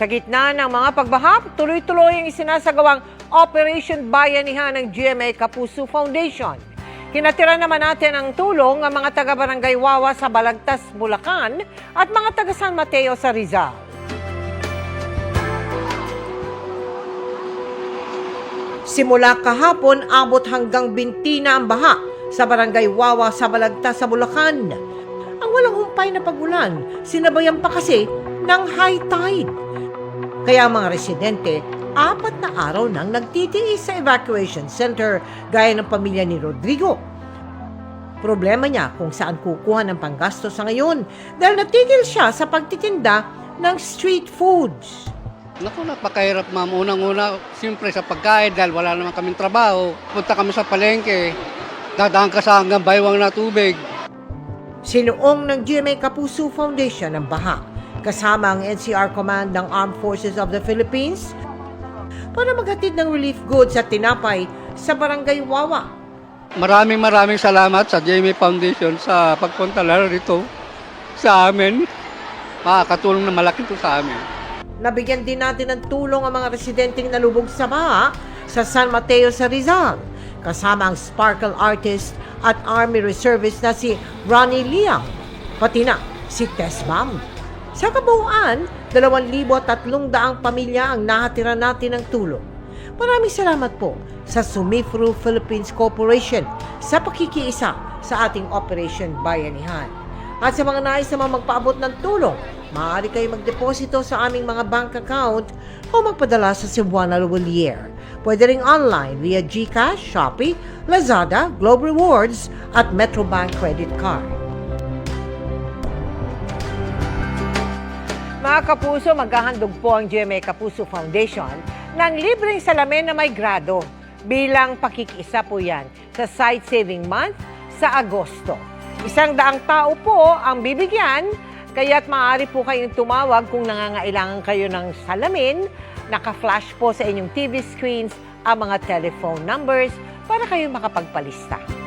Sa gitna ng mga pagbaha, tuloy-tuloy ang isinasagawang Operation Bayanihan ng GMA Kapuso Foundation. Kinatira naman natin ang tulong ang mga taga-barangay Wawa sa Balagtas, Bulacan at mga taga San Mateo sa Rizal. Simula kahapon, abot hanggang bintina ang baha sa barangay Wawa sa Balagtas sa Bulacan. Ang walang humpay na pagulan, sinabayan pa kasi ng high tide. Kaya ang mga residente, apat na araw nang nagtitiis sa evacuation center gaya ng pamilya ni Rodrigo. Problema niya kung saan kukuha ng panggasto sa ngayon dahil natigil siya sa pagtitinda ng street foods. Naku, napakahirap ma'am. Unang-una, siyempre sa pagkain dahil wala naman kaming trabaho. Punta kami sa palengke, dadaan ka sa hanggang baywang na tubig. Sinuong ng GMA Kapuso Foundation ng Baha kasama ang NCR Command ng Armed Forces of the Philippines para maghatid ng relief goods at tinapay sa barangay Wawa. Maraming maraming salamat sa JMA Foundation sa pagpunta lalo rito sa amin. Makakatulong na malaki to sa amin. Nabigyan din natin ng tulong ang mga residenteng nalubog sa baha sa San Mateo sa Rizal kasama ang sparkle artist at Army Reservist na si Ronnie Liang pati na si Tess Bam. Sa kabuuan, 2,300 pamilya ang nahatira natin ng tulong. Maraming salamat po sa Sumifru Philippines Corporation sa pakikiisa sa ating Operation Bayanihan. At sa mga nais naman magpaabot ng tulong, maaari kayo magdeposito sa aming mga bank account o magpadala sa Cebuana Luwalier. Pwede ring online via GCash, Shopee, Lazada, Globe Rewards at Metrobank Credit Card. Mga kapuso, maghahandog po ang GMA Kapuso Foundation ng libreng salamin na may grado bilang pakikiisa po yan sa Site Saving Month sa Agosto. Isang daang tao po ang bibigyan, kaya't maaari po kayong tumawag kung nangangailangan kayo ng salamin. Naka-flash po sa inyong TV screens ang mga telephone numbers para kayo makapagpalista.